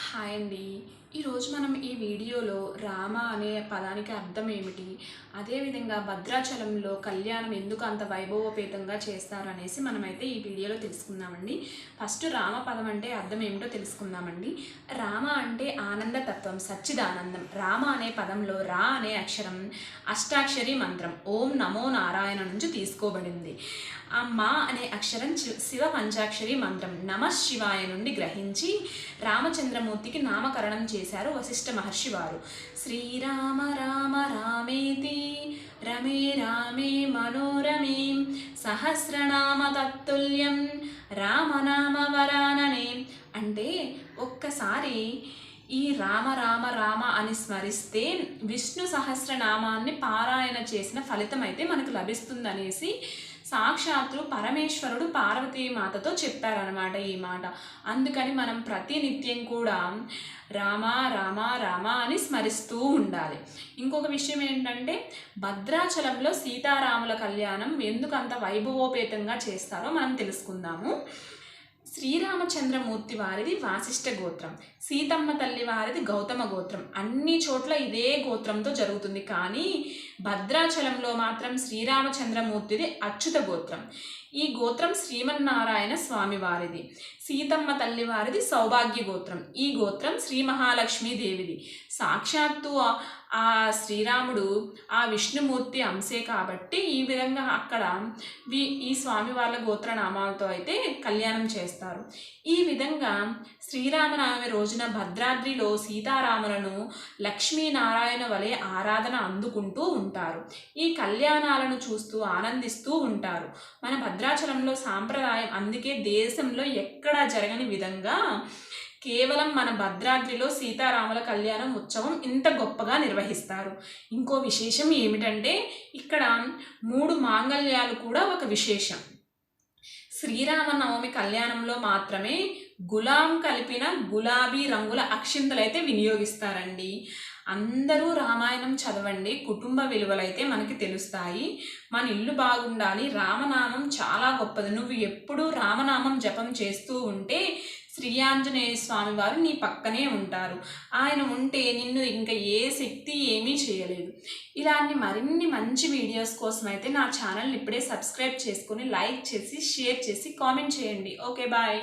Highly. ఈరోజు మనం ఈ వీడియోలో రామ అనే పదానికి అర్థం ఏమిటి? అదేవిధంగా భద్రాచలంలో కళ్యాణం ఎందుకు అంత వైభవోపేతంగా చేస్తారు అనేసి మనమైతే ఈ వీడియోలో తెలుసుకుందామండి. ఫస్ట్ రామ పదం అంటే అర్థం ఏమిటో తెలుసుకుందామండి. రామ అంటే ఆనందతత్వం సచ్చిదానందం. రామ అనే పదంలో రా అనే అక్షరం అష్టాక్షరి మంత్రం ఓం నమో నారాయణ నుంచి తీసుకోబడింది. ఆ మా అనే అక్షరం శివ పంచాక్షరి మంత్రం నమ శివాయ నుండి గ్రహించి రామచంద్రమూర్తికి నామకరణం చేశారు వశిష్ఠ మహర్షి వారు. శ్రీరామ రామ రామేతి రమే రామే మనోరమే సహస్రనామ తత్తుల్యం రామనామ వరాననే. అంటే ఒక్కసారి ఈ రామ రామ రామ అని స్మరిస్తే విష్ణు సహస్రనామాన్ని పారాయణ చేసిన ఫలితం అయితే మనకు లభిస్తుందనేసి సాక్షాత్తు పరమేశ్వరుడు పార్వతీ మాతతో చెప్పారనమాట ఈ మాట. అందుకని మనం ప్రతి నిత్యం కూడా రామ రామ రామ అని స్మరిస్తూ ఉండాలి. ఇంకొక విషయం ఏంటంటే భద్రాచలంలో సీతారాముల కళ్యాణం ఎందుకు అంత వైభవోపేతంగా చేస్తారో మనం తెలుసుకుందాము. శ్రీరామచంద్రమూర్తి వారిది వాసిష్ఠ గోత్రం సీతమ్మ తల్లి వారిది గౌతమ గోత్రం. అన్ని చోట్ల ఇదే గోత్రంతో జరుగుతుంది. కానీ భద్రాచలంలో మాత్రం శ్రీరామచంద్రమూర్తిది అచ్యుత గోత్రం. ఈ గోత్రం శ్రీమన్నారాయణ స్వామి వారిది. సీతమ్మ తల్లి వారిది సౌభాగ్య గోత్రం. ఈ గోత్రం శ్రీ మహాలక్ష్మీదేవిది. సాక్షాత్తు ఆ- శ్రీరాముడు ఆ విష్ణుమూర్తి అంశే కాబట్టి ఈ విధంగా అక్కడ వి ఈ స్వామి వాళ్ళ గోత్రనామాలతో అయితే కళ్యాణం చేస్తారు. ఈ విధంగా శ్రీరామనవమి రోజున భద్రాద్రిలో సీతారాములను లక్ష్మీనారాయణ వలె ఆరాధన అందుకుంటూ ఉంటారు. ఈ కళ్యాణాలను చూస్తూ ఆనందిస్తూ ఉంటారు. మన భద్రాచలంలో సాంప్రదాయం అందుకే దేశంలో ఎక్కడా జరగని విధంగా కేవలం మన భద్రాద్రిలో సీతారాముల కళ్యాణం ఉత్సవం ఇంత గొప్పగా నిర్వహిస్తారు. ఇంకో విశేషం ఏమిటంటే ఇక్కడ మూడు మాంగళ్యాలు కూడా ఒక విశేషం. శ్రీరామనవమి కళ్యాణంలో మాత్రమే గులాం కలిపిన గులాబీ రంగుల అక్షింతలైతే వినియోగిస్తారండి. అందరూ రామాయణం చదవండి కుటుంబ విలువలైతే మనకి తెలుస్తాయి. మన ఇల్లు బాగుండాలి రామనామం చాలా గొప్పది. నువ్వు ఎప్పుడూ రామనామం జపం చేస్తూ ఉంటే శ్రీ ఆంజనేయ స్వామి వారు నీ పక్కనే ఉంటారు. ఆయన ఉంటే నిన్ను ఇంకా ఏ శక్తి ఏమీ చేయలేదు. ఇలాంటి మరిన్ని మంచి వీడియోస్ కోసం అయితే నా ఛానల్ని ఇప్పుడే సబ్స్క్రైబ్ చేసుకుని లైక్ చేసి షేర్ చేసి కామెంట్ చేయండి. Okay bye.